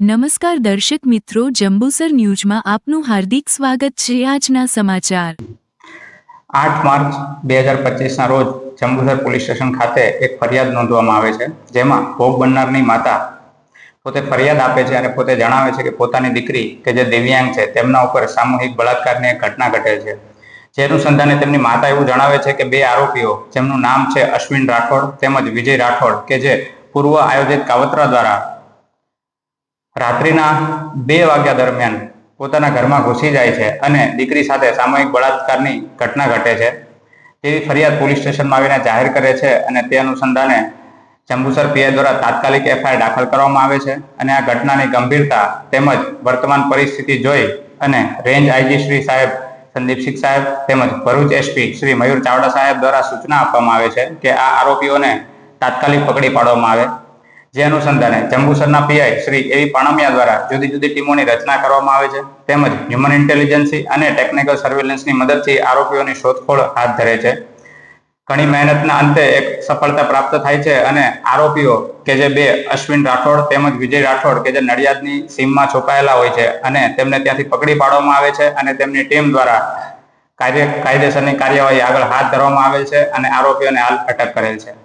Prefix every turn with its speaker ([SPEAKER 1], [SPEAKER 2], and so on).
[SPEAKER 1] નમસ્કાર દર્શક મિત્રો, જંબુસર ન્યૂઝમાં આપનું હાર્દિક સ્વાગત છે આજના સમાચાર.
[SPEAKER 2] આઠ માર્ચ બે હજાર પચીસના રોજ જંબુસર પોલીસ સ્ટેશન ખાતે એક ફરિયાદ નોંધવામાં આવે છે, જેમાં ભોગ બનનારની માતા પોતે ફરિયાદ આપે છે અને પોતે જણાવે છે કે પોતાની દીકરી કે જે દિવ્યાંગ છે, તેમના ઉપર સામૂહિક બળાત્કારની એક ઘટના ઘટે છે. જે અનુસંધાને તેમની માતા એવું જણાવે છે કે બે આરોપીઓ, જેમનું નામ છે અશ્વિન રાઠોડ તેમજ વિજય રાઠોડ, કે જે પૂર્વ આયોજિત કાવતરા દ્વારા રાત્રિના બે વાગ્યા દરમિયાન પોતાના ઘરમાં ઘૂસી જાય છે અને દીકરી સાથે સામૂહિક બળાત્કારની ઘટના ઘટે છે. તેવી ફરિયાદ પોલીસ સ્ટેશનમાં આવીને જાહેર કરે છે અને તે અનુસંધાને જંબુસર પીઆઈ દ્વારા તાત્કાલિક એફઆઈઆર દાખલ કરવામાં આવે છે અને આ ઘટનાની ગંભીરતા તેમજ વર્તમાન પરિસ્થિતિ જોઈ અને રેન્જ આઈજી શ્રી સાહેબ સંદીપસિંહ સાહેબ તેમજ ભરૂચ એસપી શ્રી મયુર ચાવડા સાહેબ દ્વારા સૂચના આપવામાં આવે છે કે આ આરોપીઓને તાત્કાલિક પકડી પાડવામાં આવે. જે અનુસંધાને જંબુસરના પીઆઈ શ્રી એવી પાણમિયા દ્વારા જુદી જુદી ટીમોની રચના કરવામાં આવે છે, તેમજ હ્યુમન ઇન્ટેલિજન્સી અને ટેકનિકલ સર્વેલન્સની મદદથી આરોપીઓની શોધખોળ હાથ ધરે છે. ઘણી મહેનતના અંતે એક સફળતા પ્રાપ્ત થાય છે અને આરોપીઓ કે જે બે અશ્વિન રાઠોડ તેમજ વિજય રાઠોડ કે જે નડિયાદની સીમમાં છુપાયેલા હોય છે અને તેમને ત્યાંથી પકડી પાડવામાં આવે છે અને તેમની ટીમ દ્વારા કાર્ય કાયદેસરની કાર્યવાહી આગળ હાથ ધરવામાં આવે છે અને આરોપીઓને હાલ અટક કરેલ છે.